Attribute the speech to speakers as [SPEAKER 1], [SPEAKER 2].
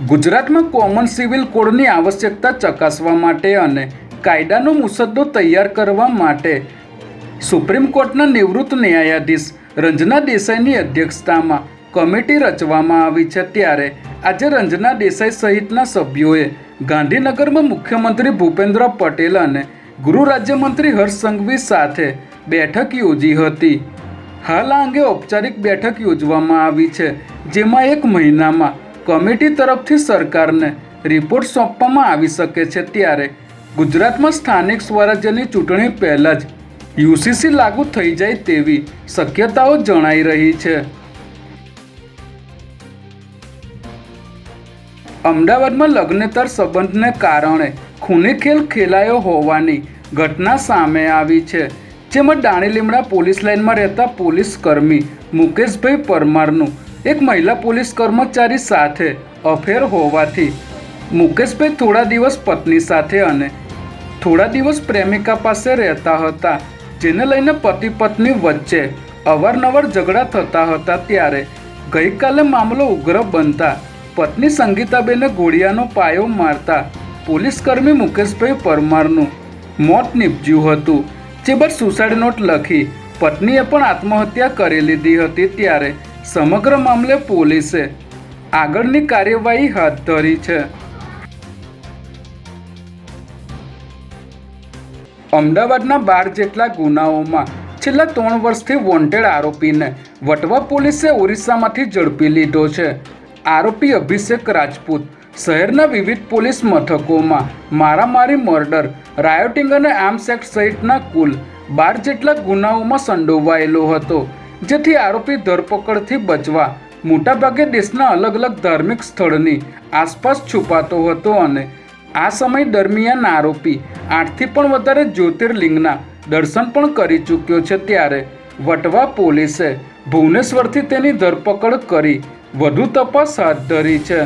[SPEAKER 1] ગુજરાતમાં common civil કોડની આવશ્યકતા ચકાસવા માટે અને કાયદાનો મુસદ્દો તૈયાર કરવા માટે સુપ્રીમ કોર્ટના નિવૃત્ત ન્યાયાધીશ રંજના દેસાઈની અધ્યક્ષતામાં કમિટી રચવામાં આવી છે ત્યારે આજે રંજના દેસાઈ સહિતના સભ્યોએ ગાંધીનગરમાં મુખ્યમંત્રી ભૂપેન્દ્ર પટેલ અને ગૃહ રાજ્યમંત્રી હર્ષ સંઘવી સાથે બેઠક યોજી હતી. હાલ આ અંગે ઔપચારિક બેઠક યોજવામાં આવી છે, જેમાં એક મહિનામાં કમિટી તરફથી સરકારને રિપોર્ટ સોંપવામાં આવી શકે છે ત્યારે ગુજરાતમાં સ્થાનિક સ્વરાજ્યની ચૂંટણી પહેલાં જ યુસીસી લાગુ થઈ જાય તેવી શક્યતાઓ જણાઈ રહી છે. અમદાવાદમાં લગ્નેતર સંબંધને કારણે ખૂની ખેલ ખેલાયો હોવાની ઘટના સામે આવી છે, જેમાં દાણીલીમડા પોલીસ લાઇનમાં રહેતા પોલીસ કર્મી મુકેશભાઈ પરમારનું એક મહિલા પોલીસ કર્મચારી સાથે અફેર હોવાથી મુકેશભાઈ થોડા દિવસ પત્ની સાથે અને થોડા દિવસ પ્રેમિકા પાસે રહેતા હતા, જેને લઈને પતિ પત્ની વચ્ચે અવારનવાર ઝઘડા થતા હતા ત્યારે ગઈકાલે મામલો ઉગ્ર બનતા પત્ની સંગીતાબેને ગોળિયાનો પાયો મારતા પોલીસકર્મી મુકેશભાઈ પરમારનું મોત નીપજ્યું હતું. જે બાદ સુસાઇડ નોટ લખી પત્નીએ પણ આત્મહત્યા કરી લીધી હતી ત્યારે સમગ્ર મામલે પોલીસે આગળની કાર્યવાહી હાથ ધરી છે. અમદાવાદના બાર જેટલા ગુનાઓમાં છેલ્લા ત્રણ વર્ષથી વોન્ટેડ આરોપીને વટવા પોલીસે ઓરિસ્સામાંથી ઝડપી લીધો છે. આરોપી અભિષેક રાજપૂત શહેરના વિવિધ પોલીસ મથકોમાં મારામારી, મર્ડર રાયોટિંગ અને આર્મ્સ એક્ટ સહિતના કુલ બાર જેટલા ગુનાઓમાં સંડોવાયેલો હતો. જેથી આરોપી ધરપકડથી બચવા. મોટાભાગે દેશના અલગ અલગ ધાર્મિક સ્થળની આસપાસ છુપાતો હતો અને આ સમય દરમિયાન આરોપી આઠથી પણ વધારે જ્યોતિર્લિંગના દર્શન પણ કરી ચૂક્યો છે ત્યારે વટવા પોલીસે ભુવનેશ્વરથી તેની ધરપકડ કરી વધુ તપાસ હાથ ધરી છે.